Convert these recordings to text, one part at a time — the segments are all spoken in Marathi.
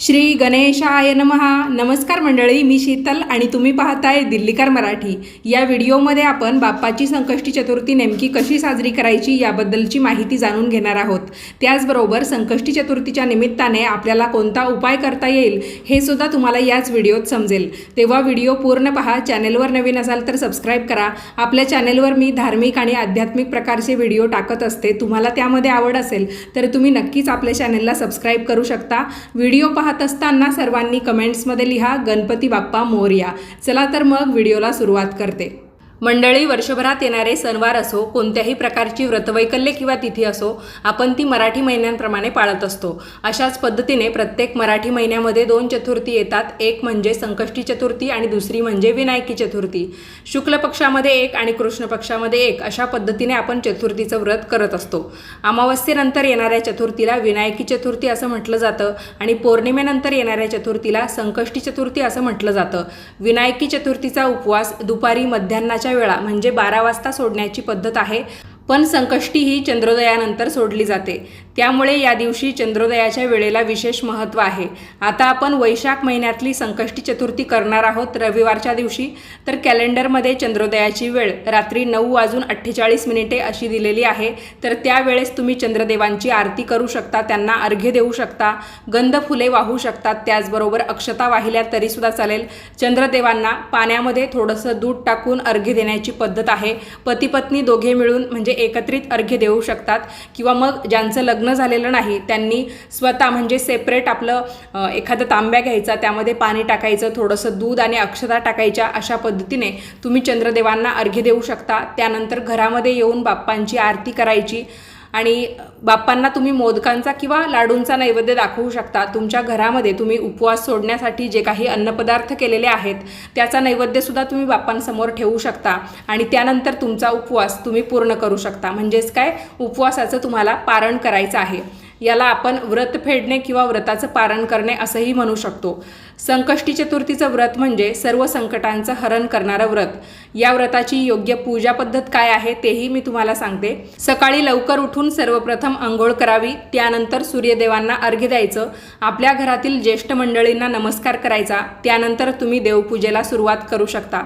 श्री गणेशाय नमहा नमस्कार मंडळी मी शीतल आणि तुम्ही पाहताय दिल्लीकर मराठी. या व्हिडिओमध्ये आपण बाप्पाची संकष्टी चतुर्थी नेमकी कशी साजरी करायची याबद्दलची माहिती जाणून घेणार आहोत. त्याचबरोबर संकष्टी चतुर्थीच्या निमित्ताने आपल्याला कोणता उपाय करता येईल हे सुद्धा तुम्हाला याच व्हिडिओत समजेल. तेव्हा व्हिडिओ पूर्ण पहा चॅनेलवर नवीन असाल तर सबस्क्राईब करा. आपल्या चॅनेलवर मी धार्मिक आणि आध्यात्मिक प्रकारचे व्हिडिओ टाकत असते तुम्हाला त्यामध्ये आवड असेल तर तुम्ही नक्कीच आपल्या चॅनेलला सबस्क्राईब करू शकता. व्हिडिओ पाहत असताना सर्वांनी कमेंट्समध्ये लिहा गणपती बाप्पा मोरया. चला तर मग व्हिडिओला सुरुवात करते. मंडळी वर्षभरात येणारे सणवार असो कोणत्याही प्रकारची व्रतवैकल्य किंवा तिथी असो आपण ती मराठी महिन्यांप्रमाणे पाळत असतो. अशाच पद्धतीने प्रत्येक मराठी महिन्यामध्ये दोन चतुर्थी येतात. एक म्हणजे संकष्टी चतुर्थी आणि दुसरी म्हणजे विनायकी चतुर्थी. शुक्ल पक्षामध्ये एक आणि कृष्ण पक्षामध्ये एक अशा पद्धतीने आपण चतुर्थीचं व्रत करत असतो. अमावस्येनंतर येणाऱ्या चतुर्थीला विनायकी चतुर्थी असं म्हटलं जातं आणि पौर्णिमेनंतर येणाऱ्या चतुर्थीला संकष्टी चतुर्थी असं म्हटलं जातं. विनायकी चतुर्थीचा उपवास दुपारी मध्यान्नाच्या वेळा म्हणजे बारा वाजता सोडण्याची पद्धत आहे पण संकष्टी ही चंद्रोदयानंतर सोडली जाते. त्यामुळे या दिवशी चंद्रोदयाच्या वेळेला विशेष महत्त्व आहे. आता आपण वैशाख महिन्यातली संकष्टी चतुर्थी करणार आहोत रविवारच्या दिवशी. तर कॅलेंडरमध्ये चंद्रोदयाची वेळ रात्री नऊ वाजून अठ्ठेचाळीस मिनिटे अशी दिलेली आहे. तर त्यावेळेस तुम्ही चंद्रदेवांची आरती करू शकता त्यांना अर्घ्य देऊ शकता गंध फुले वाहू शकतात त्याचबरोबर अक्षता वाहिल्या तरीसुद्धा चालेल. चंद्रदेवांना पाण्यामध्ये थोडंसं दूध टाकून अर्घ्य देण्याची पद्धत आहे. पती पत्नी दोघे मिळून म्हणजे एकत्रित अर्घ्य देऊ शकतात किंवा मग ज्यांचं लग्न झालेलं नाही. त्यांनी स्वतः म्हणजे सेपरेट आपलं एखादं तांब्या घ्यायचा त्यामध्ये पाणी टाकायचं थोडंसं दूध आणि अक्षता टाकायच्या अशा पद्धतीने तुम्ही चंद्रदेवांना अर्घ्य देऊ शकता. त्यानंतर घरामध्ये येऊन बाप्पांची आरती करायची. आणि बाप्पांना तुम्ही मोदकांचा किंवा लाडूंचा नैवेद्य दाखवू शकता. तुमच्या घरामध्ये तुम्ही उपवास सोडण्यासाठी जे काही अन्नपदार्थ केलेले आहेत त्याचा नैवेद्यसुद्धा तुम्ही बाप्पांसमोर ठेवू शकता. आणि त्यानंतर तुमचा उपवास तुम्ही पूर्ण करू शकता. म्हणजेच काय? उपवासाचं तुम्हाला पारण करायचं आहे. याला आपण व्रत फेडणे किंवा व्रताचं पारण करणे असंही म्हणू शकतो. संकष्टी चतुर्थीचं व्रत म्हणजे सर्व संकटांचं हरण करणारं व्रत. या व्रताची योग्य पूजा पद्धत काय आहे तेही मी तुम्हाला सांगते. सकाळी लवकर उठून सर्वप्रथम आंघोळ करावी त्यानंतर सूर्यदेवांना अर्घ्य द्यायचं आपल्या घरातील ज्येष्ठ मंडळींना नमस्कार करायचा त्यानंतर तुम्ही देवपूजेला सुरुवात करू शकता.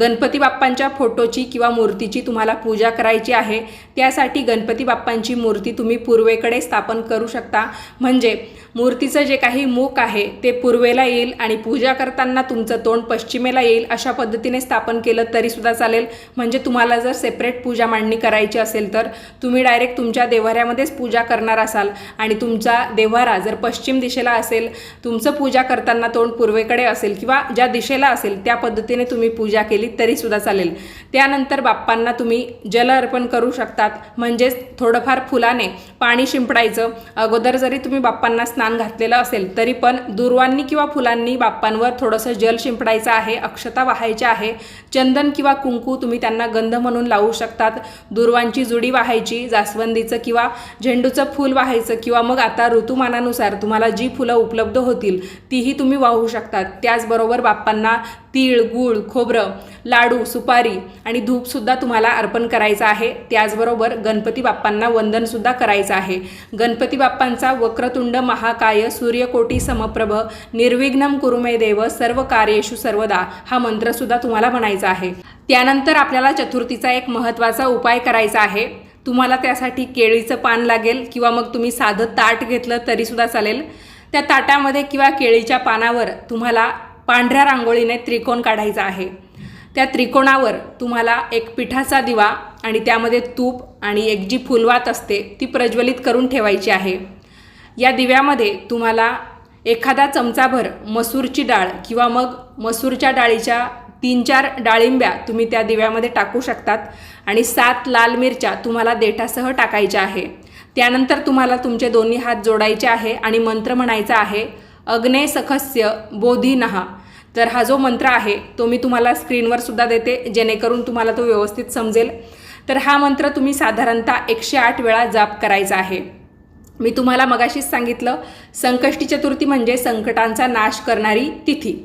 गणपती बाप्पांच्या फोटोची किंवा मूर्तीची तुम्हाला पूजा करायची आहे त्यासाठी गणपती बाप्पांची मूर्ती तुम्ही पूर्वेकडे स्थापन करू शकता. म्हणजे मूर्तीचं जे काही मुख आहे ते पूर्वेला येईल आणि पूजा करताना तुमचं तोंड पश्चिमेला येईल अशा पद्धतीने स्थापन केलं तरीसुद्धा चालेल. म्हणजे तुम्हाला जर सेपरेट पूजा मांडणी करायची असेल तर तुम्ही डायरेक्ट तुमच्या देव्हाऱ्यामध्येच पूजा करणार असाल. आणि तुमचा देव्हारा जर पश्चिम दिशेला असेल तुमचं पूजा करताना तोंड पूर्वेकडे असेल किंवा ज्या दिशेला असेल त्या पद्धतीने तुम्ही पूजा केली तरीसुद्धा चालेल. त्यानंतर बाप्पांना तुम्ही जल अर्पण करू शकतात. म्हणजेच थोडंफार फुलाने पाणी शिंपडायचं. अगोदर जरी तुम्ही बाप्पांना स्नान घातलेलं असेल तरी पण दुर्वांनी किंवा फुलांनी बाप्पांवर थोडंसं जल शिंपडायचं आहे अक्षता वाहायच्या आहे. चंदन किंवा कुंकू तुम्ही त्यांना गंध म्हणून लावू शकतात. दुर्वांची जुडी वाहायची जास्वंदीचं किंवा झेंडूचं फूल वाहायचं किंवा मग आता ऋतुमानानुसार तुम्हाला जी फुलं उपलब्ध होतील तीही तुम्ही वाहू शकतात. त्याचबरोबर बाप्पांना तीळ गूळ खोबरं लाडू सुपारी आणि धूपसुद्धा तुम्हाला अर्पण करायचं आहे. त्याचबरोबर गणपती बाप्पांना वंदनसुद्धा करायचं आहे. गणपती बाप्पांचा वक्रतुंड महा महाकाय सूर्यकोटी समप्रभ निर्विघ्नम कुरुमे देव सर्व कार्येषु सर्वदा. हा मंत्रसुद्धा तुम्हाला म्हणायचा आहे. त्यानंतर आपल्याला चतुर्थीचा एक महत्त्वाचा उपाय करायचा आहे. तुम्हाला त्यासाठी केळीचं पान लागेल किंवा मग तुम्ही साधं ताट घेतलं तरीसुद्धा चालेल. त्या ताटामध्ये किंवा केळीच्या पानावर तुम्हाला पांढऱ्या रांगोळीने त्रिकोण काढायचा आहे. त्या त्रिकोणावर तुम्हाला एक पिठाचा दिवा आणि त्यामध्ये तूप आणि एक जी फुलवात असते ती प्रज्वलित करून ठेवायची आहे. या दिव्यामध्ये तुम्हाला एखादा चमचाभर मसूरची डाळ किंवा मग मसूरच्या डाळीच्या तीन चार डाळिंब्या तुम्ही त्या दिव्यामध्ये टाकू शकतात आणि सात लाल मिरच्या तुम्हाला देठासह टाकायच्या आहे. त्यानंतर तुम्हाला तुमचे दोन्ही हात जोडायचे आहे आणि मंत्र म्हणायचा आहे अग्ने सखस्य बोधी नहा तर हा जो मंत्र आहे तो मी तुम्हाला स्क्रीनवर सुद्धा देते जेणेकरून तुम्हाला तो व्यवस्थित समजेल. तर हा मंत्र तुम्ही साधारणतः एकशे आठ वेळा जाप करायचा आहे. मी तुम्हाला मगाशीच सांगितलं संकष्टी चतुर्थी म्हणजे संकटांचा नाश करणारी तिथी.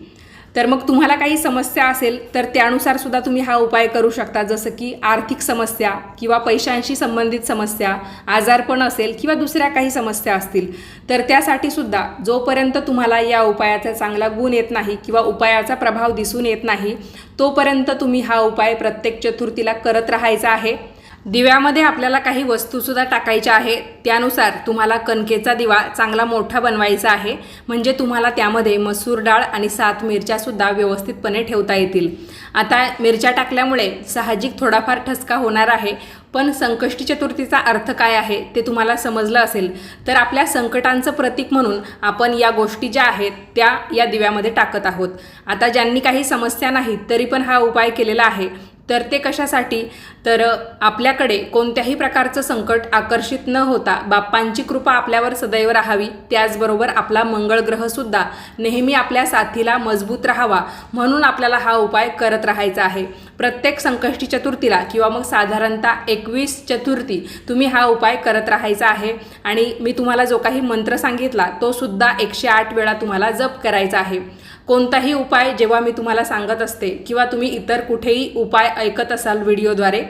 तर मग तुम्हाला काही समस्या असेल तर त्यानुसार सुद्धा तुम्ही हा उपाय करू शकता. जसं की आर्थिक समस्या किंवा पैशांशी संबंधित समस्या आजारपण असेल किंवा दुसऱ्या काही समस्या असतील. तर त्यासाठी सुद्धा जोपर्यंत तुम्हाला या उपायाचा चांगला गुण येत नाही किंवा उपायाचा प्रभाव दिसून येत नाही तोपर्यंत तुम्ही हा उपाय प्रत्येक चतुर्थीला करत राहायचा आहे. दिव्यामध्ये आपल्याला काही वस्तूसुद्धा टाकायच्या आहे त्यानुसार तुम्हाला कणकेचा दिवा चांगला मोठा बनवायचा आहे. म्हणजे तुम्हाला त्यामध्ये मसूर डाळ आणि सात मिरच्यासुद्धा व्यवस्थितपणे ठेवता येतील. आता मिरच्या टाकल्यामुळे साहजिक थोडाफार ठसका होणार आहे. पण संकष्टी चतुर्थीचा अर्थ काय आहे ते तुम्हाला समजलं असेल. तर आपल्या संकटांचं प्रतीक म्हणून आपण या गोष्टी ज्या आहेत त्या या दिव्यामध्ये टाकत आहोत. आता ज्यांनी काही समस्या नाहीत तरी पण हा उपाय केलेला आहे. तर ते कशासाठी? तर आपल्याकडे कोणत्याही प्रकारचं संकट आकर्षित न होता बाप्पांची कृपा आपल्यावर सदैव राहावी. त्याचबरोबर आपला मंगळ ग्रहसुद्धा नेहमी आपल्या साथीला मजबूत राहावा म्हणून आपल्याला हा उपाय करत राहायचा आहे. प्रत्येक संकष्टी चतुर्थीला किंवा मग साधारणतः एकवीस चतुर्थी तुम्ही हा उपाय करत राहायचा आहे. आणि मी तुम्हाला जो काही मंत्र सांगितला तो सुद्धा एकशे आठ वेळा तुम्हाला जप करायचा आहे. कोणताही उपाय जेव्हा मी तुम्हाला सांगत असते किंवा तुम्ही इतर कुठेही उपाय ऐकत असाल व्हिडिओद्वारे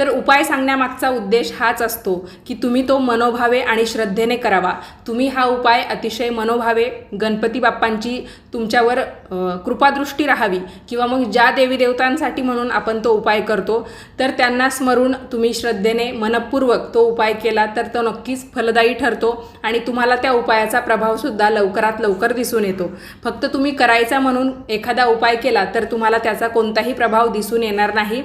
तर उपाय सांगण्यामागचा उद्देश हाच असतो की तुम्ही तो मनोभावे आणि श्रद्धेने करावा. तुम्ही हा उपाय अतिशय मनोभावे गणपती बाप्पांची तुमच्यावर कृपादृष्टी राहावी किंवा मग ज्या देवी देवतांसाठी म्हणून आपण तो उपाय करतो तर त्यांना स्मरून तुम्ही श्रद्धेने मनपूर्वक तो उपाय केला तर तो नक्कीच फलदायी ठरतो आणि तुम्हाला त्या उपायाचा प्रभावसुद्धा लवकरात लवकर दिसून येतो. फक्त तुम्ही करायचा म्हणून एखादा उपाय केला तर तुम्हाला त्याचा कोणताही प्रभाव दिसून येणार नाही.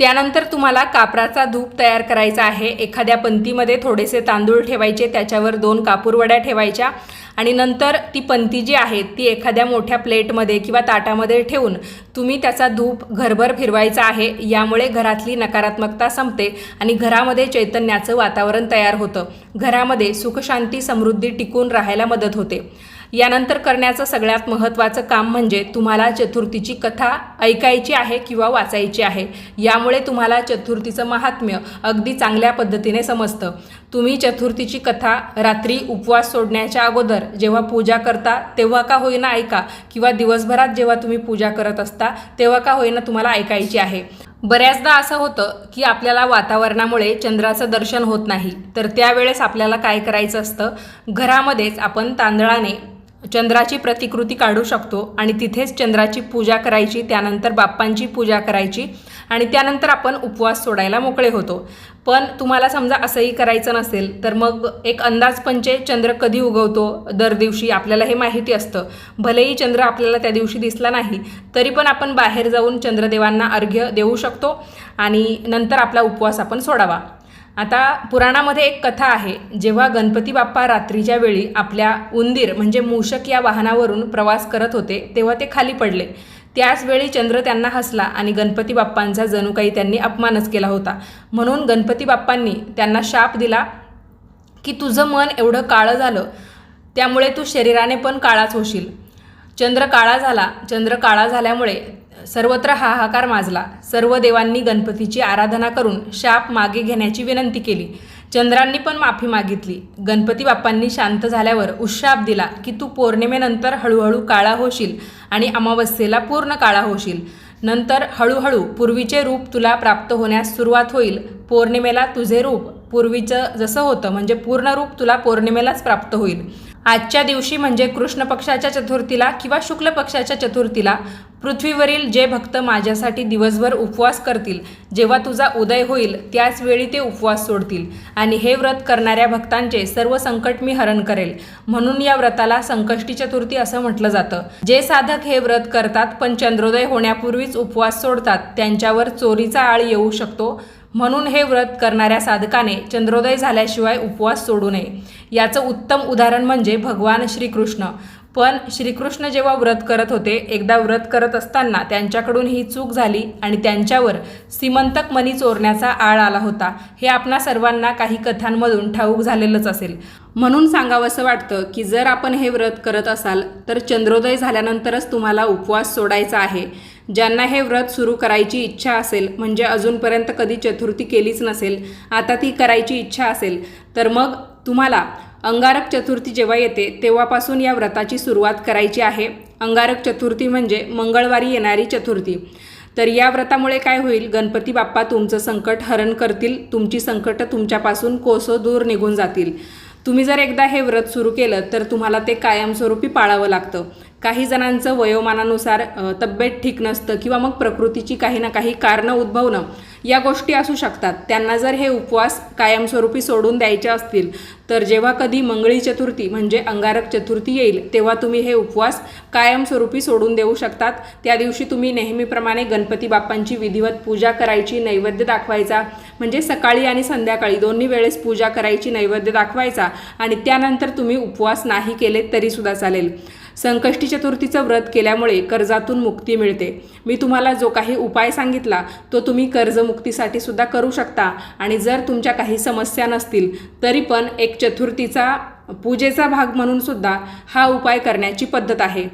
त्यानंतर तुम्हाला कापराचा धूप तयार करायचा आहे. एखाद्या पंतीमध्ये थोडेसे तांदूळ ठेवायचे त्याच्यावर दोन कापूरवड्या ठेवायच्या आणि नंतर ती पंती जी आहे ती एखाद्या मोठ्या प्लेटमध्ये किंवा ताटामध्ये ठेवून तुम्ही त्याचा धूप घरभर फिरवायचा आहे. यामुळे घरातली नकारात्मकता संपते आणि घरामध्ये चैतन्याचं वातावरण तयार होतं. घरामध्ये सुखशांती समृद्धी टिकून राहायला मदत होते. यानंतर करण्याचं सगळ्यात महत्त्वाचं काम म्हणजे तुम्हाला चतुर्थीची कथा ऐकायची आहे किंवा वाचायची आहे. यामुळे तुम्हाला चतुर्थीचं महात्म्य अगदी चांगल्या पद्धतीने समजतं. तुम्ही चतुर्थीची कथा रात्री उपवास सोडण्याच्या अगोदर जेव्हा पूजा करता तेव्हा का होईना ऐका किंवा दिवसभरात जेव्हा तुम्ही पूजा करत असता तेव्हा का होईना तुम्हाला ऐकायची आहे. बऱ्याचदा असं होतं की आपल्याला वातावरणामुळे चंद्राचं दर्शन होत नाही. तर त्यावेळेस आपल्याला काय करायचं असतं? घरामध्येच आपण तांदळाने चंद्राची प्रतिकृती काढू शकतो आणि तिथेच चंद्राची पूजा करायची त्यानंतर बाप्पांची पूजा करायची आणि त्यानंतर आपण उपवास सोडायला मोकळे होतो. पण तुम्हाला समजा असंही करायचं नसेल तर मग एक अंदाजपंचे चंद्र कधी उगवतो दर दिवशी आपल्याला हे माहिती असतं. भलेही चंद्र आपल्याला त्या दिवशी दिसला नाही तरी पण आपण बाहेर जाऊन चंद्रदेवांना अर्घ्य देऊ शकतो आणि नंतर आपला उपवास आपण सोडावा. आता पुराणामध्ये एक कथा आहे जेव्हा गणपती बाप्पा रात्रीच्या वेळी आपल्या उंदीर म्हणजे मूषक या वाहनावरून प्रवास करत होते तेव्हा ते खाली पडले. त्याचवेळी चंद्र त्यांना हसला आणि गणपती बाप्पांचा जणू काही त्यांनी अपमानच केला होता. म्हणून गणपती बाप्पांनी त्यांना शाप दिला की तुझं मन एवढं काळं झालं त्यामुळे तू शरीराने पण काळाच होशील. चंद्र काळा झाला. चंद्र काळा झाल्यामुळे सर्वत्र हाहाकार माजला. सर्व देवांनी गणपतीची आराधना करून शाप मागे घेण्याची विनंती केली. चंद्रांनी पण माफी मागितली. गणपती बाप्पांनी शांत झाल्यावर उशाप दिला की तू पौर्णिमेनंतर हळूहळू काळा होशील आणि अमावस्येला पूर्ण काळा होशील. नंतर हळूहळू पूर्वीचे रूप तुला प्राप्त होण्यास सुरुवात होईल. पौर्णिमेला तुझे रूप पूर्वीचं जसं होतं म्हणजे पूर्ण रूप तुला पौर्णिमेलाच प्राप्त होईल. आजच्या दिवशी म्हणजे कृष्ण पक्षाच्या चतुर्थीला किंवा शुक्ल पक्षाच्या चतुर्थीला पृथ्वीवरील जे भक्त माझ्यासाठी दिवसभर उपवास करतील जेव्हा तुझा उदय होईल त्याच वेळी ते उपवास सोडतील. आणि हे व्रत करणाऱ्या भक्तांचे सर्व संकट मी हरण करेल. म्हणून या व्रताला संकष्टी चतुर्थी असं म्हटलं जातं. जे साधक हे व्रत करतात पण चंद्रोदय होण्यापूर्वीच उपवास सोडतात त्यांच्यावर चोरीचा आळ येऊ शकतो म्हणून हे व्रत करणाऱ्या साधकाने चंद्रोदय झाल्याशिवाय उपवास सोडू नये. याचं उत्तम उदाहरण म्हणजे भगवान श्रीकृष्ण. पण श्रीकृष्ण जेव्हा व्रत करत होते एकदा व्रत करत असताना त्यांच्याकडून ही चूक झाली आणि त्यांच्यावर सीमंतक मनी चोरण्याचा आळ आला होता. हे आपणा सर्वांना काही कथांमधून ठाऊक झालेलंच असेल. म्हणून सांगावंसं वाटतं की जर आपण हे व्रत करत असाल तर चंद्रोदय झाल्यानंतरच तुम्हाला उपवास सोडायचा आहे. ज्यांना हे व्रत सुरू करायची इच्छा असेल म्हणजे अजूनपर्यंत कधी चतुर्थी केलीच नसेल आता ती करायची इच्छा असेल तर मग तुम्हाला अंगारक चतुर्थी जेव्हा येते तेव्हापासून या व्रताची सुरुवात करायची आहे. अंगारक चतुर्थी म्हणजे मंगळवारी येणारी चतुर्थी. तर या व्रतामुळे काय होईल गणपती बाप्पा तुमचं संकट हरण करतील तुमची संकटं तुमच्यापासून कोसो दूर निघून जातील. तुम्ही जर एकदा हे व्रत सुरू केलं तर तुम्हाला ते कायमस्वरूपी पाळावं लागतं. काही जणांचं वयोमानानुसार तब्येत ठीक नसतं किंवा मग प्रकृतीची काही ना काही कारणं उद्भवणं या गोष्टी असू शकतात. त्यांना जर हे उपवास कायमस्वरूपी सोडून द्यायचे असतील तर जेव्हा कधी मंगळी चतुर्थी म्हणजे अंगारक चतुर्थी येईल तेव्हा तुम्ही हे उपवास कायमस्वरूपी सोडून देऊ शकतात. त्या दिवशी तुम्ही नेहमीप्रमाणे गणपती बाप्पांची विधिवत पूजा करायची नैवेद्य दाखवायचा. म्हणजे सकाळी आणि संध्याकाळी दोन्ही वेळेस पूजा करायची नैवेद्य दाखवायचा आणि त्यानंतर तुम्ही उपवास नाही केले तरीसुद्धा चालेल. संकष्टी चतुर्थीचं व्रत केल्यामुळे कर्जातून मुक्ती मिळते. मी तुम्हाला जो काही उपाय सांगितला तो तुम्ही कर्जमुक्तीसाठी सुद्धा करू शकता. आणि जर तुमच्या काही समस्या नसतील तरी पण एक चतुर्थीचा पूजेचा भाग म्हणून सुद्धा हा उपाय करण्याची पद्धत आहे.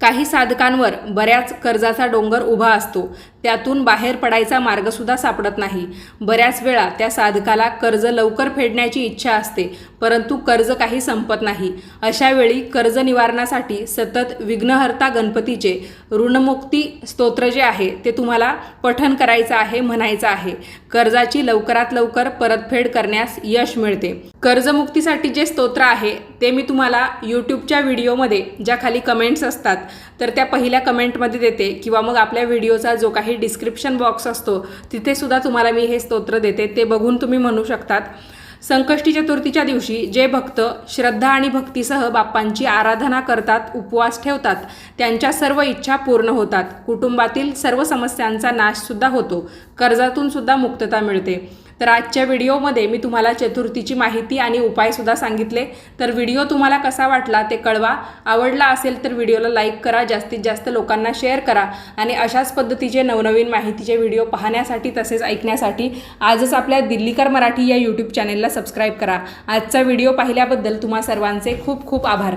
काही साधकांवर बऱ्याच कर्जाचा डोंगर उभा असतो. त्यातून बाहेर पडायचा मार्गसुद्धा सापडत नाही. बऱ्याच वेळा त्या साधकाला कर्ज लवकर फेडण्याची इच्छा असते परंतु कर्ज काही संपत नाही. अशा वेळी कर्ज निवारणासाठी सतत विघ्नहर्ता गणपतीचे ऋणमुक्ती स्तोत्र जे आहे ते तुम्हाला पठन करायचं आहे म्हणायचं आहे. कर्जाची लवकरात लवकर परतफेड करण्यास यश मिळते. कर्जमुक्तीसाठी जे स्तोत्र आहे ते मी तुम्हाला यूट्यूबच्या व्हिडिओमध्ये ज्या खाली कमेंट्स असतात तर त्या पहिल्या कमेंटमध्ये देते किंवा मग आपल्या व्हिडिओचा जो काही डिस्क्रिप्शन बॉक्स असतो तिथे सुद्धा तुम्हाला मी हे स्तोत्र देते ते बघून तुम्ही म्हणू शकतात. संकष्टी चतुर्थीच्या दिवशी जे भक्त श्रद्धा आणि भक्तीसह बाप्पांची आराधना करतात उपवास ठेवतात त्यांच्या सर्व इच्छा पूर्ण होतात. कुटुंबातील सर्व समस्यांचा नाशसुद्धा होतो. कर्जातून सुद्धा मुक्तता मिळते. तर आजच्या व्हिडिओमध्ये मी तुम्हाला चतुर्थीची माहिती आणि उपायसुद्धा सांगितले. तर व्हिडिओ तुम्हाला कसा वाटला ते कळवा. आवडला असेल तर व्हिडिओला लाईक करा जास्तीत जास्त लोकांना शेअर करा आणि अशाच पद्धतीचे नवनवीन माहितीचे व्हिडिओ पाहण्यासाठी तसेच ऐकण्यासाठी आजच आपल्या दिल्लीकर मराठी या यूट्यूब चॅनेलला सबस्क्राईब करा. आजचा व्हिडिओ पाहिल्याबद्दल तुम्हा सर्वांचे खूप खूप आभार.